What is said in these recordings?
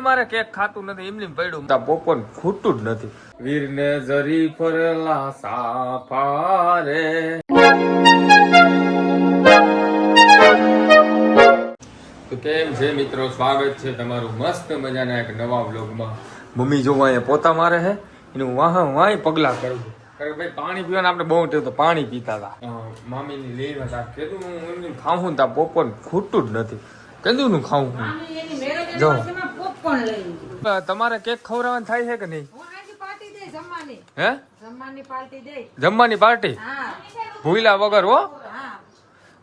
અમારે કેક ખાતું નથી એમની પડ્યું. તા પોપન ખૂટતું જ નથી. વીરને જરી ફરેલા સાફા રે તો કેમ છે મિત્રો? સ્વાગત છે તમારું મસ્ત મજાના એક નવા વ્લોગમાં. મમ્મી જો અહીંયા પોતા મારે છે એનું વાહ વાહ પગલા કરું કારણ કે ભાઈ પાણી પીવાના આપણે બહુ ટેવ તો પાણી પીતા હતા. મામીની લેવા તા કીધું હું એમની ખાવું તા પોપન ખૂટતું જ નથી. કીધું નું ખાવું હું જો. પોપકોર્ન લઈ. તમારે કેક ખવડાવવાનું થાય છે કે નહીં? હું જમવાની. હે? પાર્ટી હા. ભૂલા વગર હો? હા.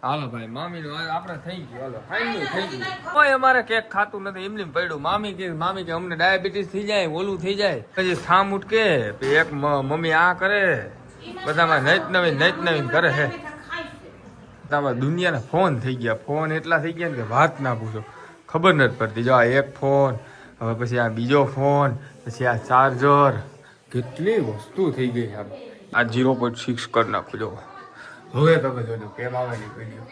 હાલો ભાઈ મામી નું આપણે થઈ ગયું હાલો ફાઇનલ થઈ ગયું. કોઈ અમારે કેક ખાતું નથી એમની પડ્યું. મામી કે મામી કે અમને ડાયાબિટીસ થઈ જાય ઓલું થઈ જાય. પછી થામ ઉઠકે એક મમ્મી આ કરે. બધામાં નૈત નવીન નૈત નવીન કરે છે. તમારા દુનિયાના ફોન થઈ ગયા. ફોન એટલા થઈ ગયા ને કે વાત ના પૂછો. ખબર નથી પડતી. જો આ એક ફોન હવે પછી આ બીજો ફોન પછી આ ચાર્જર. કેટલી વસ્તુ થઈ ગઈ છે આ. જીરો પોઈન્ટ સિક્સ કરી નાખો જો હવે તમે જોજો કેમ આવે ને વીડિયો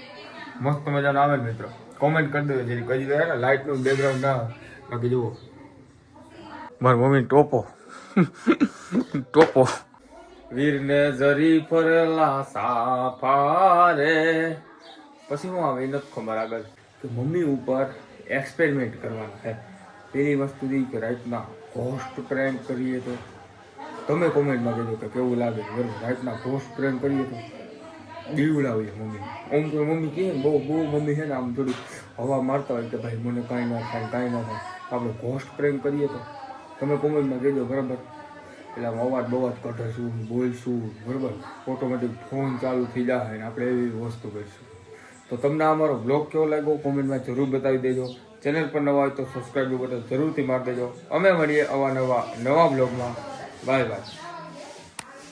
મસ્ત મજાનો આવે ને મિત્રો. કોમેન્ટ કરી દેજો જેથી કહી દે ને લાઇટનું બેકગ્રાઉન્ડ ના. બાકી જુઓ. મારી મમ્મી ટોપો. ટોપો. વીરને જરી ફરેલા સાફારે. પછી હું આવે એ નથી ખબર આગળ. કે મમ્મી ઉપર એક્સપેરિમેન્ટ કરવાના છે. પેલી વસ્તુ એ કે રાઈટના ઘોસ્ટ પ્રેન્ક કરીએ તો તમે કોમેન્ટમાં કહેજો કે કેવું લાગે બરાબર રાઈટના ઘોસ્ટ પ્રેન્ક કરીએ તો બીવડાવીએ મમ્મી. આમ તો મમ્મી કહે બહુ બહુ મમ્મી છે ને, આમ થોડી હવા મારતા હોય કે ભાઈ મને કાંઈ ના થાય, કાંઈ ના થાય. આપણે ઘોસ્ટ પ્રેમ કરીએ તો તમે કોમેન્ટમાં કહેજો, બરાબર? એટલે આમ અવાજ બવાજ કઢશું, બોલશું, બરાબર? ઓટોમેટિક ફોન ચાલુ થઈ જાય ને આપણે એવી વસ્તુ કરીશું. તો તમને અમારો બ્લોગ કેવો લાગ્યો? કોમેન્ટમાં જરૂર બતાવી દેજો. ચેનલ પર નવા હોય તો સબસ્ક્રાઈબ બટન જરૂરથી મારી દેજો. અમે મળીએ અવા નવા નવા બ્લોગમાં બાય બાય